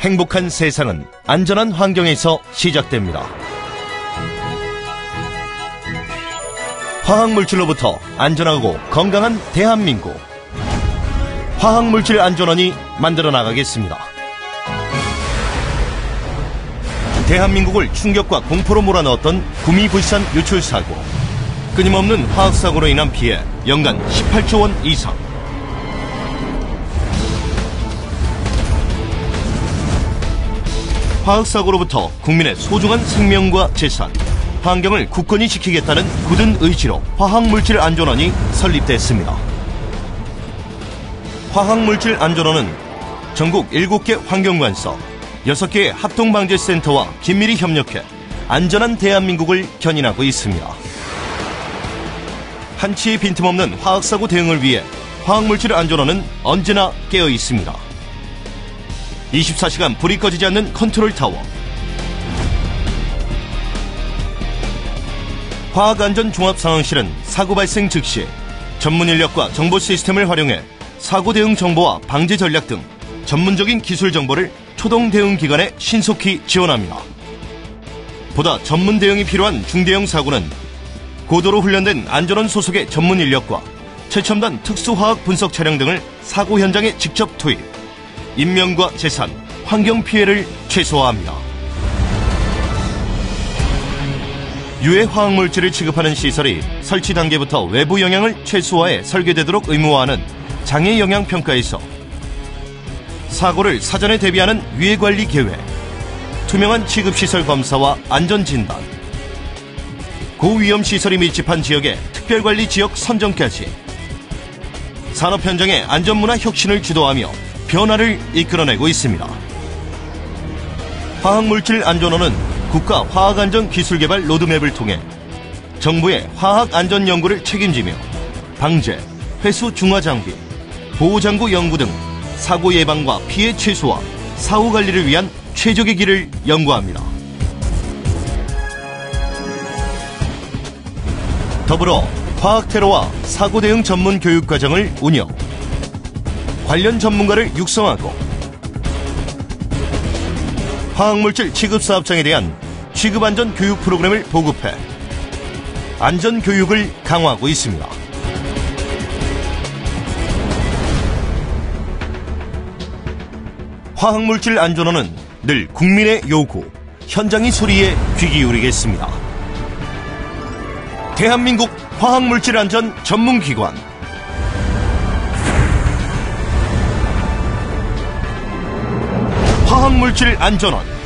행복한 세상은 안전한 환경에서 시작됩니다. 화학물질로부터 안전하고 건강한 대한민국. 화학물질 안전원이 만들어 나가겠습니다. 대한민국을 충격과 공포로 몰아넣었던 구미불산 유출 사고. 끊임없는 화학사고로 인한 피해 연간 18조 원 이상. 화학사고로부터 국민의 소중한 생명과 재산, 환경을 굳건히 지키겠다는 굳은 의지로 화학물질 안전원이 설립됐습니다. 화학물질 안전원은 전국 7개 환경관서, 6개의 합동방재센터와 긴밀히 협력해 안전한 대한민국을 견인하고 있습니다. 한치의 빈틈없는 화학사고 대응을 위해 화학물질 안전원은 언제나 깨어 있습니다. 24시간 불이 꺼지지 않는 컨트롤 타워. 화학안전종합상황실은 사고 발생 즉시 전문 인력과 정보 시스템을 활용해 사고 대응 정보와 방제 전략 등 전문적인 기술 정보를 초동 대응 기관에 신속히 지원합니다. 보다 전문 대응이 필요한 중대형 사고는 고도로 훈련된 안전원 소속의 전문 인력과 최첨단 특수화학 분석 차량 등을 사고 현장에 직접 투입. 인명과 재산, 환경 피해를 최소화합니다. 유해 화학 물질을 취급하는 시설이 설치 단계부터 외부 영향을 최소화해 설계되도록 의무화하는 장애 영향 평가에서 사고를 사전에 대비하는 위해 관리 계획, 투명한 취급 시설 검사와 안전 진단, 고위험 시설이 밀집한 지역의 특별관리 지역 선정까지 산업 현장의 안전문화 혁신을 주도하며 변화를 이끌어내고 있습니다. 화학물질 안전원은 국가 화학안전 기술개발 로드맵을 통해 정부의 화학안전 연구를 책임지며 방제, 회수 중화 장비, 보호장구 연구 등 사고 예방과 피해 최소화, 사후 관리를 위한 최적의 길을 연구합니다. 더불어 화학 테러와 사고 대응 전문 교육 과정을 운영, 관련 전문가를 육성하고 화학물질 취급 사업장에 대한 취급 안전 교육 프로그램을 보급해 안전 교육을 강화하고 있습니다. 화학물질 안전원은 늘 국민의 요구, 현장의 소리에 귀 기울이겠습니다. 대한민국 화학물질 안전 전문기관 물질 안전원